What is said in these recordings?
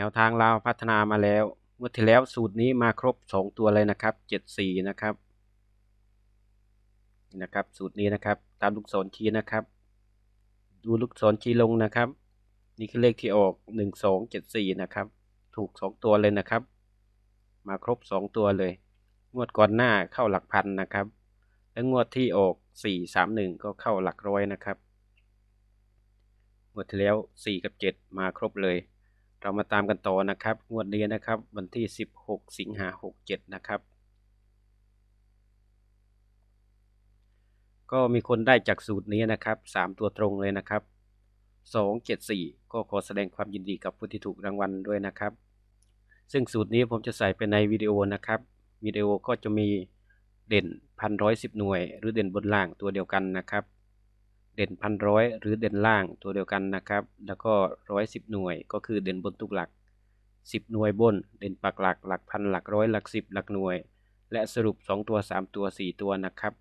แนวทางเราวพัฒนามาแล้วงวดที่แล้วสูตรนี้มาครบ 2 ตัวเลยนะครับ 74 นะครับนี่นะครับ สูตรนี้นะครับ ตามลูกศรชี้นะครับ ดูลูกศรชี้ลงนะครับ นี่คือเลขที่ออก 1274 นะครับ ถูก 2 ตัวเลยนะครับ มาครบ 2 ตัวเลย งวดก่อนหน้าเข้าหลักพันนะครับ และงวดที่ออก 431 ก็เข้าหลักร้อยนะครับ งวดที่แล้ว 4 กับ 7 มาครบเลย เรามาตามกันต่อนะครับ งวดนี้นะครับ วันที่ 16 สิงหา 67 นะครับ ก็มีคนได้จากสูตรนี้นะครับ 3 ตัวตรงเลยนะครับ 274 ก็ขอแสดงความยินดีกับผู้ที่ถูกรางวัลด้วยนะครับ ซึ่งสูตรนี้ผมจะใส่ไปในวิดีโอนะครับวิดีโอก็จะมีเด่นพันร้อยสิบหน่วย หรือเด่นบนล่างตัวเดียวกันนะครับ เด่นพันร้อยหรือเด่นล่างตัวเดียวกันนะครับ แล้วก็ร้อยสิบหน่วยก็คือเด่นบนทุกหลักสิบหน่วยบน เด่นปักหลักหลักพันหลักร้อยหลักสิบหลักหน่วย และสรุป2ตัว3ตัว4ตัวนะครับ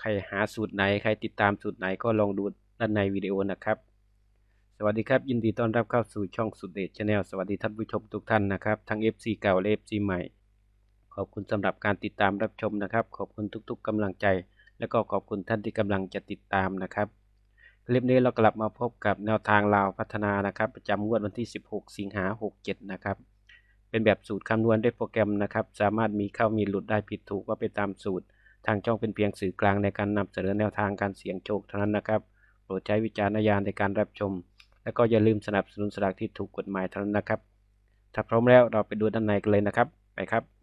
ใครหาสูตรไหนใครติดตามสูตรไหนก็ลองดูด้านในวิดีโอนะครับ สวัสดีครับยินดีต้อนรับเข้าสู่ช่องสุดเดชชาแนลสวัสดีท่านผู้ชมทุกท่านนะครับทั้ง FC เก่าและ FC ใหม่ ขอบคุณสำหรับการติดตามรับชมนะครับ ขอบคุณทุก ๆกำลังใจ และก็ขอบคุณท่านที่กำลังจะติดตามนะครับ คลิปนี้เรากลับมาพบกับแนวทางลาวพัฒนานะครับ ประจำงวดวันที่ 16 สิงหา67 นะครับ เป็นแบบสูตรคำนวณด้วยโปรแกรมนะครับ สามารถมีเข้ามีหลุดได้ผิดถูกว่าไปตามสูตร ทางช่องเป็นเพียงสื่อกลางในการนำเสนอแนวทางการเสี่ยงโชคเท่านั้นนะครับ โปรดใช้วิจารณญาณในการรับชม และก็อย่าลืมสนับสนุนสลากที่ถูกกฎหมายเท่านั้นนะครับ ถ้าพร้อมแล้วเราไปดูด้านในกันเลยนะครับ ไปครับ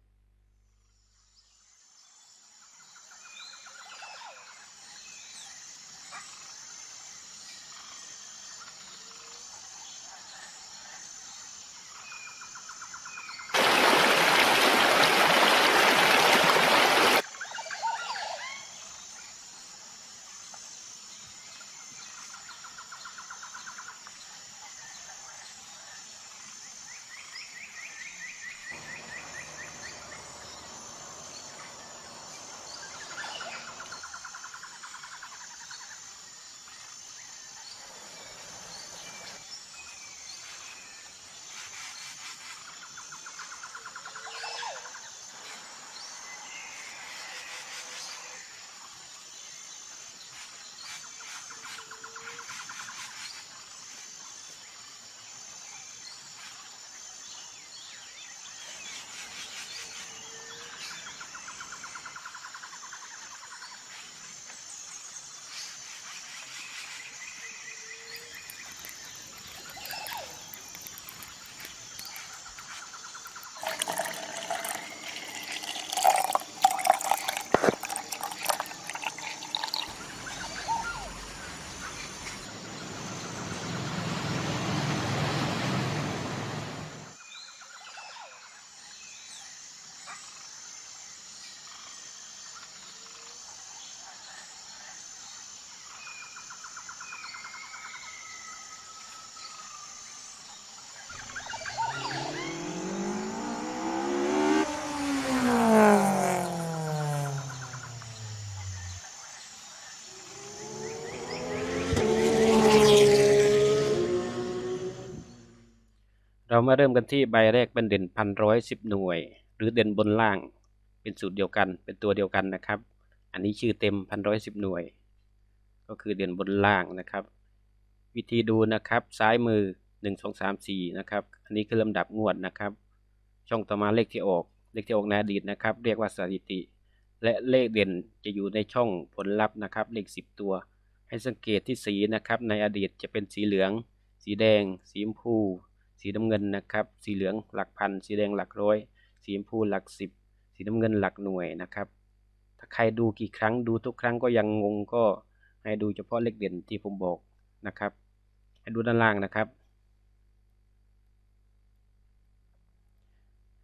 เรามาเริ่มกันที่ใบแรกเป็นเด่นพันร้อยสิบหน่วย หรือเด่นบนล่าง เป็นสูตรเดียวกัน เป็นตัวเดียวกันนะครับ อันนี้ชื่อเต็มพันร้อยสิบหน่วย ก็คือเด่นบนล่างนะครับ วิธีดูนะครับ ซ้ายมือหนึ่งสองสามสี่นะครับ อันนี้คือลำดับงวดนะครับ ช่องต่อมาเลขที่ออก เลขที่ออกในอดีตนะครับ เรียกว่าสถิติ และเลขเด่นจะอยู่ในช่องผลลัพธ์นะครับ เลขสิบตัว ให้สังเกตที่สีนะครับ ในอดีตจะเป็นสีเหลือง สีแดง สีชมพู สีน้ำเงินนะครับ สีเหลืองหลักพัน สีแดงหลักร้อย สีชมพูหลักสิบ สีน้ำเงินหลักหน่วยนะครับ ถ้าใครดูกี่ครั้งดูทุกครั้งก็ยังงงก็ให้ดูเฉพาะเลขเด่นที่ผมบอกนะครับ ให้ดูด้านล่างนะครับ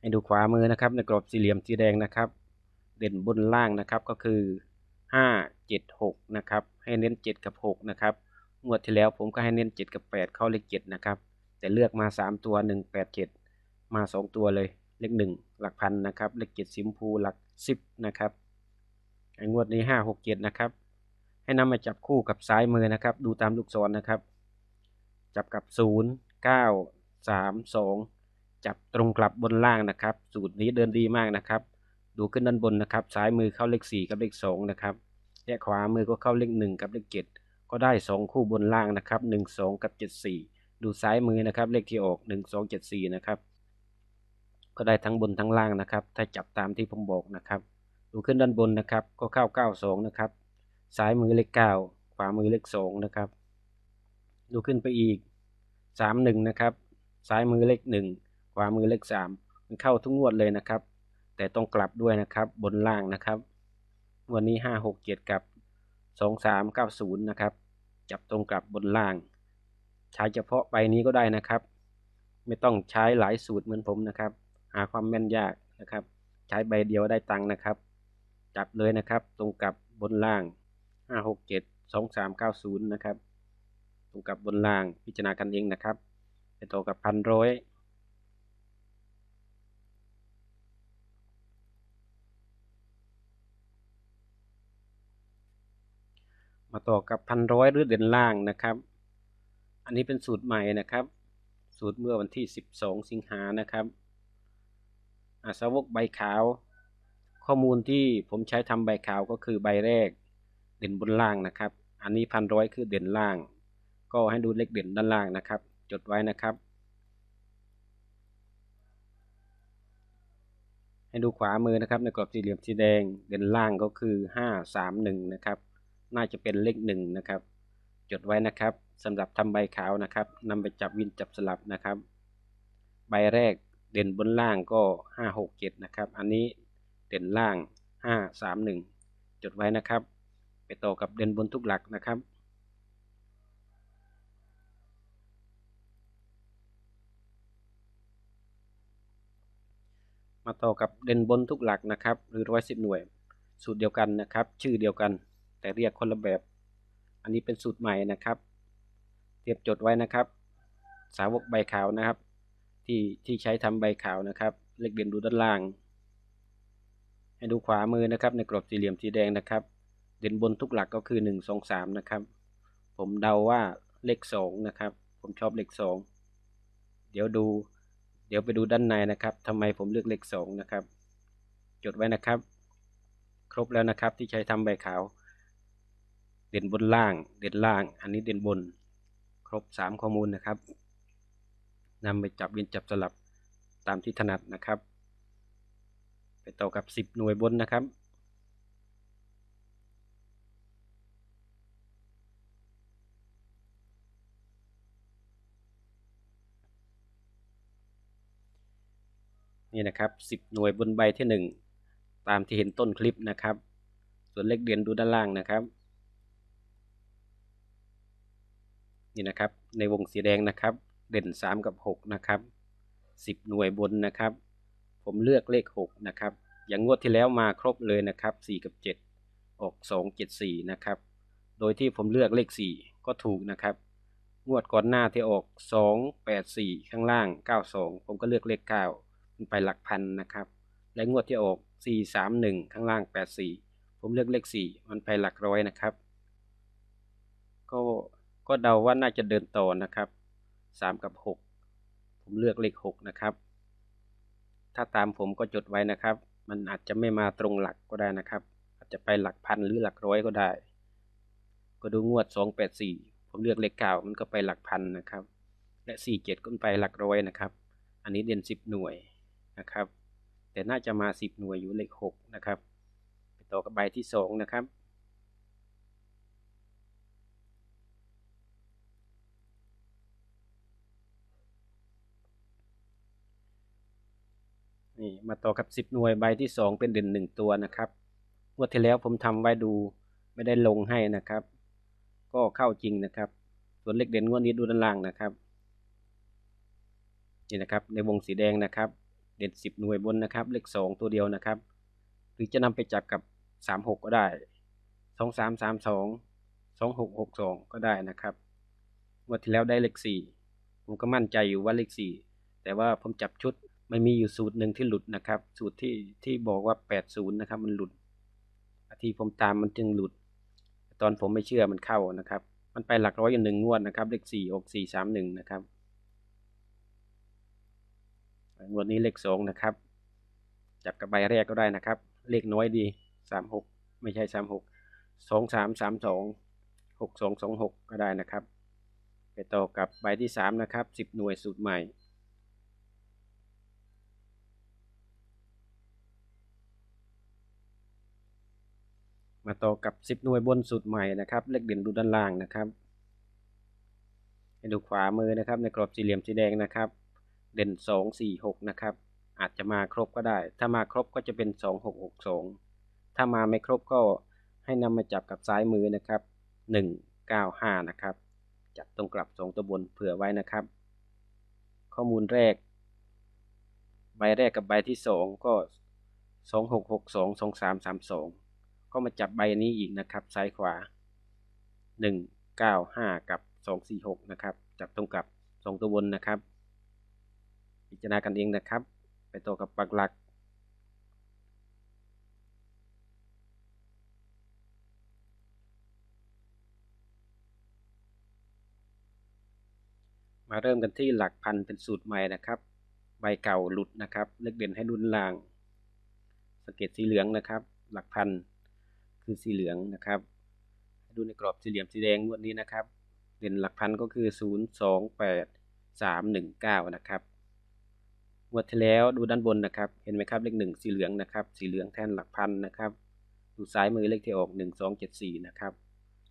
ให้ดูขวามือนะครับ ในกรอบสี่เหลี่ยมสีแดงนะครับ เด่นบนล่างนะครับก็คือห้าเจ็ดหกนะครับ ให้เน้นเจ็ดกับหกนะครับงวดที่แล้วผมก็ให้เน้นเจ็ดกับแปดเข้าเลขเจ็ดนะครับ แต่เลือกมาสามตัวหนึ่งแปดเจ็ดมาสองตัวเลย เลขหนึ่งหลักพันนะครับ เลขเจ็ดสิมพูหลักสิบนะครับไอ้งวดนี้ห้าหกเจ็ดนะครับ ให้นำมาจับคู่กับซ้ายมือนะครับ ดูตามลูกศรนะครับ จับกับศูนย์เก้าสามสองจับตรงกลับบนล่างนะครับ สูตรนี้เดินดีมากนะครับ ดูขึ้นด้านบนนะครับ ซ้ายมือเข้าเลขสี่กับเลขสองนะครับและขวามือก็เข้าเลขหนึ่งกับเลขเจ็ดก็ได้สองคู่บนล่างนะครับหนึ่งสองกับเจ็ ดูซ้ายมือนะครับ เลขที่ออกหนึ่งสองเจ็ดสี่นะครับ ก็ได้ทั้งบนทั้งล่างนะครับ ถ้าจับตามที่ผมบอกนะครับ ดูขึ้นด้านบนนะครับ ก็เข้าเก้าสองนะครับ ซ้ายมือเลขเก้าขวามือเลขสองนะครับ ดูขึ้นไปอีกสามหนึ่งนะครับ ซ้ายมือเลขหนึ่งขวามือเลขสามมันเข้าทุกงวดเลยนะครับ แต่ต้องกลับด้วยนะครับ บนล่างนะครับ วันนี้ห้าหกเจ็ดกับสองสามเก้าศูนย์นะครับ จับตรงกลับบนล่าง ใช้เฉพาะใบนี้ก็ได้นะครับ ไม่ต้องใช้หลายสูตรเหมือนผมนะครับ หาความแม่นยากนะครับ ใช้ใบเดียวได้ตังค์นะครับจับเลยนะครับ ตรงกับบนล่างห้าหกเจ็ดสองสามเก้าศูนย์นะครับ ตรงกับบนล่างพิจารณากันเองนะครับไปต่อกับพันร้อยมาต่อกับพันร้อยหรือเด่นล่างนะครับ อันนี้เป็นสูตรใหม่นะครับ สูตรเมื่อวันที่ 12 สิงหานะครับอาสาวกใบขาว ข้อมูลที่ผมใช้ทำใบขาวก็คือใบแรก เด่นบนล่างนะครับ อันนี้พันร้อยคือเด่นล่าง ก็ให้ดูเลขเด่นด้านล่างนะครับ จดไว้นะครับ ให้ดูขวามือนะครับ ในกรอบสี่เหลี่ยมสีแดงเด่นล่างก็คือ 5 3 1 นะครับ น่าจะเป็นเลขหนึ่งนะครับ จดไว้นะครับสำหรับทำใบขาวนะครับนำไปจับวินจับสลับนะครับ ใบแรกเด่นบนล่างก็ห้าหกเจ็ดนะครับ อันนี้เด่นล่างห้าสามหนึ่งจดไว้นะครับ ไปต่อกับเด่นบนทุกหลักนะครับ มาต่อกับเด่นบนทุกหลักนะครับ หรือร้อยสิบหน่วย สูตรเดียวกันนะครับ ชื่อเดียวกันแต่เรียกคนละแบบ อันนี้เป็นสูตรใหม่นะครับ เตรียมจดไว้นะครับ สาวกใบขาวนะครับ ที่ที่ใช้ทำใบขาวนะครับ เลขเด่นดูด้านล่าง ให้ดูขวามือนะครับ ในกรอบสี่เหลี่ยมสีแดงนะครับ เด่นบนทุกหลักก็คือหนึ่งสองสามนะครับ ผมเดาว่าเลขสองนะครับ ผมชอบเลขสองเดี๋ยวดู เดี๋ยวไปดูด้านในนะครับทำไมผมเลือกเลขสองนะครับ จดไว้นะครับ ครบแล้วนะครับที่ใช้ทำใบขาว เด่นบนล่าง เด่นล่าง อันนี้เด่นบน ครบสามข้อมูลนะครับนำไปจับวินจับสลับตามที่ถนัดนะครับ ไปต่อกับสิบหน่วยบนนะครับ นี่นะครับสิบหน่วยบนใบที่หนึ่งตามที่เห็นต้นคลิปนะครับ ส่วนเลขเด่นดูด้านล่างนะครับ นี่นะครับ ในวงสีแดงนะครับ เด่น 3 กับ 6 นะครับ 10 หน่วยบนนะครับ ผมเลือกเลข 6 นะครับ อย่างงวดที่แล้วมาครบเลยนะครับ 4 กับ 7 ออก 2 7 4 นะครับ โดยที่ผมเลือกเลข 4 ก็ถูกนะครับ งวดก่อนหน้าที่ออก 2 8 4 ข้างล่าง 92 ผมก็เลือกเลข 9 มันไปหลักพันนะครับ และงวดที่ออก 4 3 1 ข้างล่าง 84 ผมเลือกเลข 4 มันไปหลักร้อยนะครับ ก็เดาว่าน่าจะเดินต่อนะครับสามกับหกผมเลือกเลขหกนะครับ ถ้าตามผมก็จดไว้นะครับ มันอาจจะไม่มาตรงหลักก็ได้นะครับ อาจจะไปหลักพันหรือหลักร้อยก็ได้ ก็ดูงวดสองแปดสี่ผมเลือกเลขเก้ามันก็ไปหลักพันนะครับ และสี่เจ็ดก็ไปหลักร้อยนะครับ อันนี้เด่นสิบหน่วยนะครับ แต่น่าจะมาสิบหน่วยอยู่เลขหกนะครับ ไปต่อกับใบที่สองนะครับ นี่มาต่อกับ 10 หน่วยใบที่ 2 เป็นเด่น 1 ตัวนะครับงวดที่แล้วผมทำไว้ดูไม่ได้ลงให้นะครับ ก็เข้าจริงนะครับ ส่วนเลขเด่นงวดนี้ดูด้านล่างนะครับนี่นะครับในวงสีแดงนะครับ เด่น 10 หน่วยบนนะครับ เลข 2 ตัวเดียวนะครับ หรือจะนำไปจับกับ 36 ก็ได้ 2332 2662 ก็ได้นะครับงวดที่แล้วได้เลข 4 ผมก็มั่นใจอยู่ว่าเลข 4 แต่ว่าผมจับชุด มันมีอยู่สูตรหนึ่งที่หลุดนะครับ สูตรที่ที่บอกว่าแปดศูนย์นะครับ มันหลุดที่ผมตามมันจึงหลุด ตอนผมไม่เชื่อมันเข้านะครับ มันไปหลักร้อยอย่างหนึ่งงวดนะครับ เลขสี่อกสี่สามหนึ่งนะครับงวดนี้เลขสองนะครับ จับกับใบแรกก็ได้นะครับ เลขน้อยดีสามหกไม่ใช่สามหกสองสามสามสองหกสองสองหกก็ได้นะครับ ไปต่อกับใบที่สามนะครับสิบหน่วยสูตรใหม่ มาต่อกับ 10 หน่วยบนสุดใหม่นะครับ เลขเด่นดูด้านล่างนะครับ ให้ดูขวามือนะครับ ในกรอบสี่เหลี่ยมสีแดงนะครับ เด่น 2 4 6 นะครับ อาจจะมาครบก็ได้ ถ้ามาครบก็จะเป็น 2 6 6 2 ถ้ามาไม่ครบก็ให้นำมาจับกับซ้ายมือนะครับ 1 9 5 นะครับ จับตรงกลับ 2 ตัวบนเผื่อไว้นะครับ ข้อมูลแรก ใบแรกกับใบที่ 2 ก็ 2 6 6 2 2 3 3 2 ก็มาจับใบนี้อีกนะครับ ซ้ายขวา 1 9 5 กับ 2 4 6 นะครับ จับตรงกับ 2 ตัวบนนะครับ พิจารณากันเองนะครับ ไปต่อกับปักหลักมาเริ่มกันที่หลักพันเป็นสูตรใหม่นะครับ ใบเก่าหลุดนะครับ เลขเด่นให้ดุนลาง สังเกตสีเหลืองนะครับ หลักพัน คือสีเหลืองนะครับ ดูในกรอบสี่เหลี่ยมสีแดงงวดนี้นะครับ เด่นหลักพันก็คือ0 2 8 3 1 9นะครับงวดที่แล้วดูด้านบนนะครับ เห็นไหมครับเลขหนึ่งสีเหลืองนะครับ สีเหลืองแทนหลักพันนะครับ ดูซ้ายมือเลขที่ออก 1 2 7 4นะครับ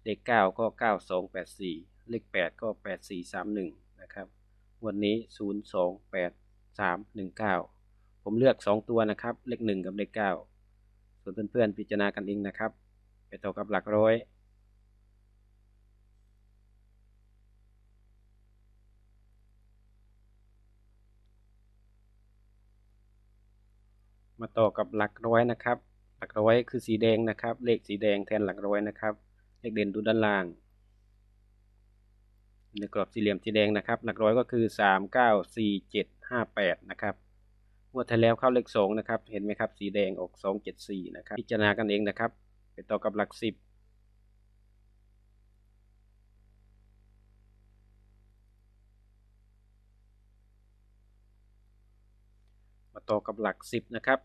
เลข 9 ก็ 9 2 8 4 เลข 8 ก็ 8 4 3 1นะครับวันนี้ 0 2 8 3 1 9 ผมเลือก 2 ตัวนะครับ เลข 1 กับเลข 9 ส่วนเพื่อนๆพิจารณากันเองนะครับ ต่อกับหลักร้อยมาต่อกับหลักร้อยนะครับ หลักร้อยคือสีแดงนะครับ เลขสีแดงแทนหลักร้อยนะครับ เลขเด่นดูด้านล่าง ในกรอบสี่เหลี่ยมสีแดงนะครับ หลักร้อยก็คือ3 9 4 7 5 8นะครับงวดที่แล้วเข้าเลข2นะครับ เห็นไหมครับ สีแดงออก 2 7 4 นะครับ พิจารณากันเองนะครับ ไปต่อกับหลัก10มาต่อกับหลัก10นะครับ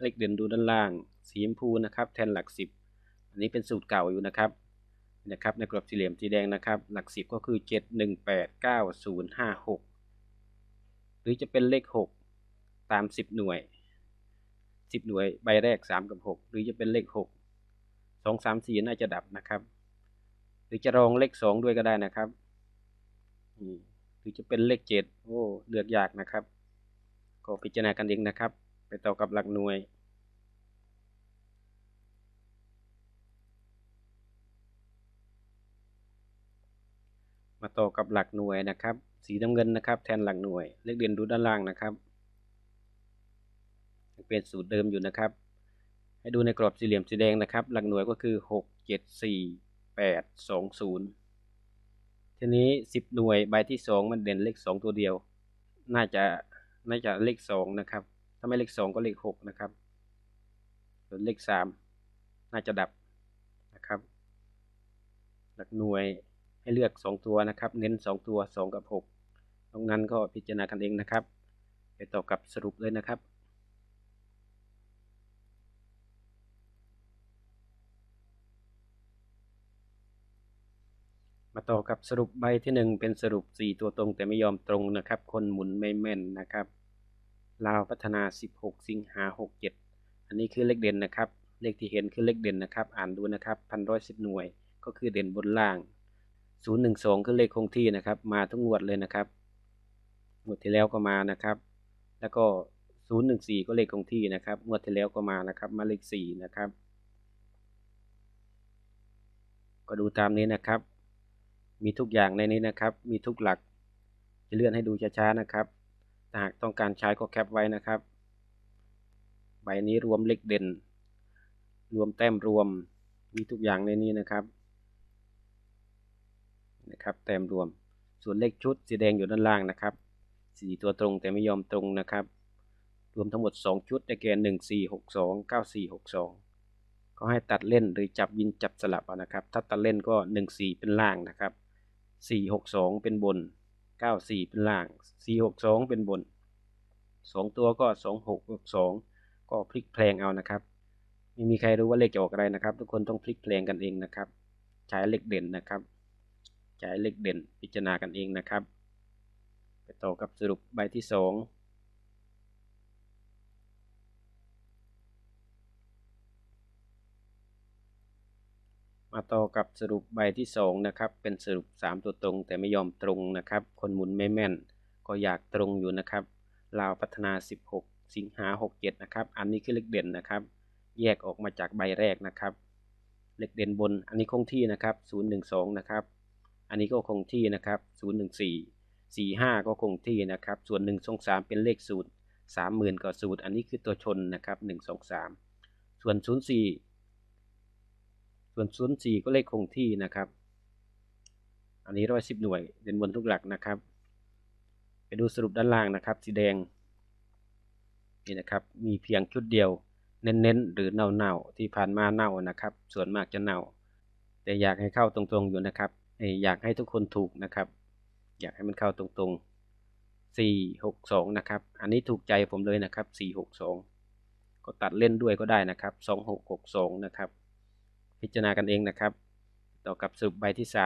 เลขเด่นดูด้านล่าง สีชมพูนะครับ แทนหลัก10อันนี้เป็นสูตรเก่าอยู่นะครับนะครับในกรอบสี่เหลี่ยมสีแดงนะครับ หลัก10ก็คือ7 1 8 9 0 5 6หรือจะเป็นเลข6ตาม10หน่วย10หน่วยใบแรก3กับ6หรือจะเป็นเลขหก 6 2 3 4น่าจะดับนะครับ หรือจะรองเลข2ด้วยก็ได้นะครับหรือจะเป็นเลข7โอ้เลือกยากนะครับ ก็พิจารณากันเองนะครับ ไปต่อกับหลักหน่วยมาต่อกับหลักหน่วยนะครับ สีน้ำเงินนะครับ แทนหลักหน่วย เลขเด่นดูด้านล่างนะครับ เป็นสูตรเดิมอยู่นะครับ ให้ดูในกรอบสี่เหลี่ยมสีแดงนะครับ หลักหน่วยก็คือ 6 7 4 8 2 0 ทีนี้ 10 หน่วยใบที่ 2 มันเด่นเลข 2 ตัวเดียว น่าจะน่าจะเลข 2 นะครับ ถ้าไม่เลข 2 ก็เลข 6 นะครับส่วนเลข 3 น่าจะดับนะครับ หลักหน่วยให้เลือก 2 ตัวนะครับ เน้น 2 ตัว 2 กับ 6 ตรงนั้นก็พิจารณากันเองนะครับ ไปต่อกับสรุปเลยนะครับ มาต่อกับสรุปใบที่ 1 เป็นสรุป 4 ตัวตรงแต่ไม่ยอมตรงนะครับ คนหมุนไม่แม่นนะครับลาวพัฒนา 16 สิงหา 67 อันนี้คือเลขเด่นนะครับ เลขที่เห็นคือเลขเด่นนะครับ อ่านดูนะครับพันร้อยสิบหน่วย ก็คือเด่นบนล่าง 012 คือเลขคงที่นะครับ มาทุกงวดเลยนะครับงวดที่แล้วก็มานะครับ แล้วก็ 014 ก็เลขคงที่นะครับงวดที่แล้วก็มานะครับ มาเลข4นะครับ ก็ดูตามนี้นะครับ มีทุกอย่างในนี้นะครับ มีทุกหลัก จะเลื่อนให้ดูช้าๆนะครับ ถ้าหากต้องการใช้ก็แคปไว้นะครับ ใบนี้รวมเลขเด่น รวมแต้มรวม มีทุกอย่างในนี้นะครับนะครับแต้มรวม ส่วนเลขชุดสีแดงอยู่ด้านล่างนะครับสีตัวตรงแต่ไม่ยอมตรงนะครับ รวมทั้งหมด 2 ชุดได้แก่หนึ่งสี่หกสองเก้าสี่หกสองก็ให้ตัดเล่นหรือจับยินจับสลับเอานะครับ ถ้าตัดเล่นก็หนึ่งสี่เป็นล่างนะครับ สี่หกสองเป็นบนเก้าสี่เป็นล่างสี่หกสองเป็นบนสองตัวก็สองหกหกสองก็พลิกแพลงเอานะครับ ไม่มีใครรู้ว่าเลขจะออกอะไรนะครับ ทุกคนต้องพลิกแพลงกันเองนะครับ ใช้เลขเด่นนะครับ ใช้เลขเด่นพิจารณากันเองนะครับ ไปต่อกับสรุปใบที่สอง มาต่อกับสรุปใบที่สองนะครับเป็นสรุป 3 ตัวตรง แต่ไม่ยอมตรงนะครับ คนหมุนไม่แม่น ก็อยากตรงอยู่นะครับลาวพัฒนา 16 สิงหา 67 นะครับ อันนี้คือเลขเด่นนะครับ แยกออกมาจากใบแรกนะครับ เลขเด่นบนอันนี้คงที่นะครับ 012 นะครับ อันนี้ก็คงที่นะครับ 014 45 ก็คงที่นะครับ ส่วน 1 2 3 เป็นเลขสูตร 30,000ก็สูตร อันนี้คือตัวชนนะครับ 1 2 3 ส่วน 04 ส่วน04ก็เลขคงที่นะครับ อันนี้ร้อยสิบหน่วยเด่นบนทุกหลักนะครับ ไปดูสรุปด้านล่างนะครับ สีแดงนี่นะครับ มีเพียงชุดเดียว เน้นๆ หรือเน่าๆ ที่ผ่านมาเน่านะครับ ส่วนมากจะเน่า แต่อยากให้เข้าตรงๆอยู่นะครับ อยากให้ทุกคนถูกนะครับ อยากให้มันเข้าตรงๆ4 6 2นะครับ อันนี้ถูกใจผมเลยนะครับ4 6 2ก็ตัดเล่นด้วยก็ได้นะครับ2 6 6 2นะครับ พิจารณากันเองนะครับ ต่อกับสรุปใบที่ 3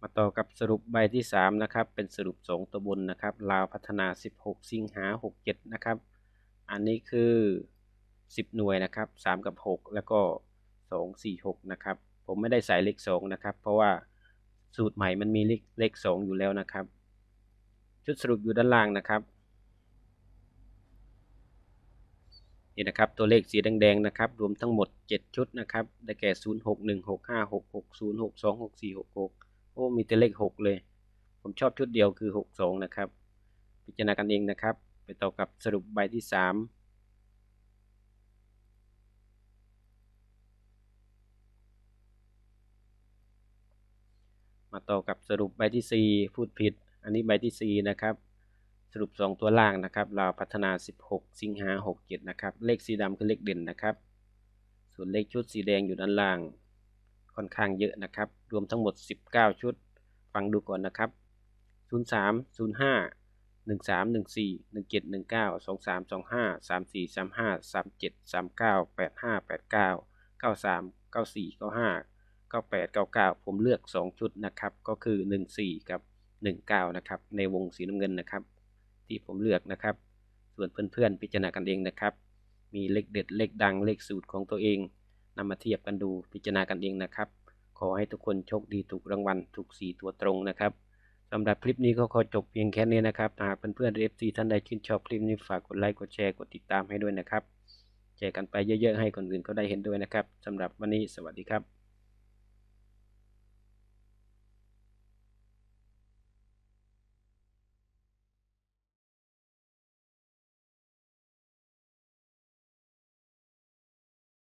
มาต่อกับสรุปใบที่ 3 นะครับ เป็นสรุป 2 ตัวบนนะครับลาวพัฒนา 16 สิงหา 67 นะครับ อันนี้คือ 10 หน่วยนะครับ 3 กับ 6 แล้วก็ 2 4 6 นะครับ ผมไม่ได้ใส่เลข 2 นะครับ เพราะว่าสูตรใหม่มันมีเลขเลข 2 อยู่แล้วนะครับ ชุดสรุปอยู่ด้านล่างนะครับ นี่นะครับตัวเลขสีแดงๆนะครับ รวมทั้งหมด 7 ชุดนะครับ ได้แก่ 0 6 1 6 5 6 6 0 6 2 6 4 6 6 โอ้มีแต่เลข 6 เลย ผมชอบชุดเดียวคือ 6 2 นะครับ พิจารณากันเองนะครับ ไปต่อกับสรุปใบที่ 3มาต่อกับสรุปใบที่ 4 พูดผิด อันนี้ใบที่ 4 นะครับ สรุป 2 ตัวล่างนะครับ เราพัฒนา 16 สิงหา 67 นะครับ เลขสีดำคือเลขเด่นนะครับ ส่วนเลขชุดสีแดงอยู่ด้านล่าง ค่อนข้างเยอะนะครับ รวมทั้งหมด 19 ชุด ฟังดูก่อนนะครับ 03 05 13 14 17 19 23 25 34 35 37 39 85 89 93 94 95 98 99 ผมเลือก 2 ชุดนะครับ ก็คือ 14 กับ 19นะครับในวงสีน้ำเงินนะครับ ที่ผมเลือกนะครับ ส่วนเพื่อนๆ พิจารณากันเองนะครับ มีเลขเด็ดเลขดังเลขสูตรของตัวเองนำมาเทียบกันดูพิจารณากันเองนะครับ ขอให้ทุกคนโชคดีถูกรางวัลถูก4ตัวตรงนะครับสำหรับคลิปนี้ก็ขอจบเพียงแค่นี้นะครับหากเพื่อนๆเอฟซีท่านใดชื่นชอบคลิปนี้ฝากกดไลค์กดแชร์กดติดตามให้ด้วยนะครับแชร์กันไปเยอะๆให้คนอื่นเขาได้เห็นด้วยนะครับสำหรับวันนี้สวัสดีครับ